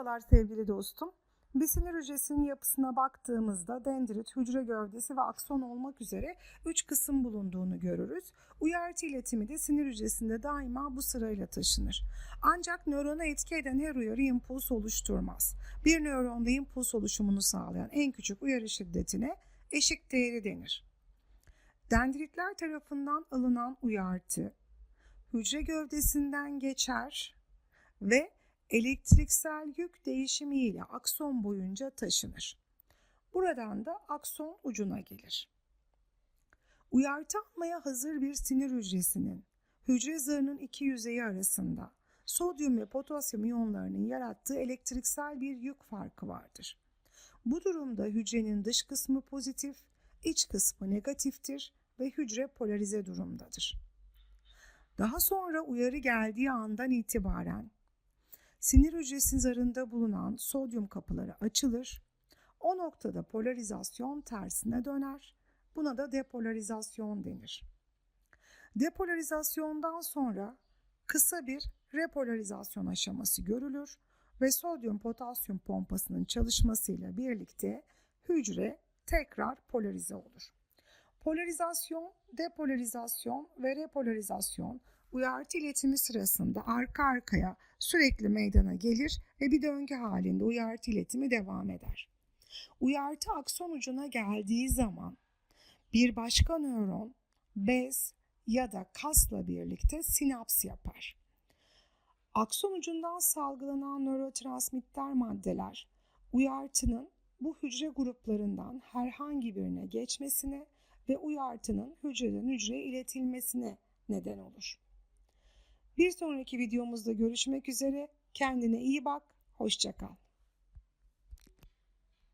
Merhabalar sevgili dostum. Bir sinir hücresinin yapısına baktığımızda dendrit, hücre gövdesi ve akson olmak üzere 3 kısım bulunduğunu görürüz. Uyarı iletimi de sinir hücresinde daima bu sırayla taşınır. Ancak nörona etki eden her uyarı impuls oluşturmaz. Bir nöronda impuls oluşumunu sağlayan en küçük uyarı şiddetine eşik değeri denir. Dendritler tarafından alınan uyartı hücre gövdesinden geçer ve elektriksel yük değişimiyle akson boyunca taşınır. Buradan da akson ucuna gelir. Uyartı almaya hazır bir sinir hücresinin hücre zarının iki yüzeyi arasında sodyum ve potasyum iyonlarının yarattığı elektriksel bir yük farkı vardır. Bu durumda hücrenin dış kısmı pozitif, iç kısmı negatiftir ve hücre polarize durumdadır. Daha sonra uyarı geldiği andan itibaren sinir hücresi zarında bulunan sodyum kapıları açılır. O noktada polarizasyon tersine döner. Buna da depolarizasyon denir. Depolarizasyondan sonra kısa bir repolarizasyon aşaması görülür ve sodyum potasyum pompasının çalışmasıyla birlikte hücre tekrar polarize olur. Polarizasyon, depolarizasyon ve repolarizasyon uyartı iletimi sırasında arka arkaya sürekli meydana gelir ve bir döngü halinde uyartı iletimi devam eder. Uyartı akson ucuna geldiği zaman bir başka nöron bez ya da kasla birlikte sinaps yapar. Akson ucundan salgılanan nörotransmitter maddeler uyartının bu hücre gruplarından herhangi birine geçmesine ve uyartının hücreden hücreye iletilmesine neden olur. Bir sonraki videomuzda görüşmek üzere. Kendine iyi bak. Hoşçakal.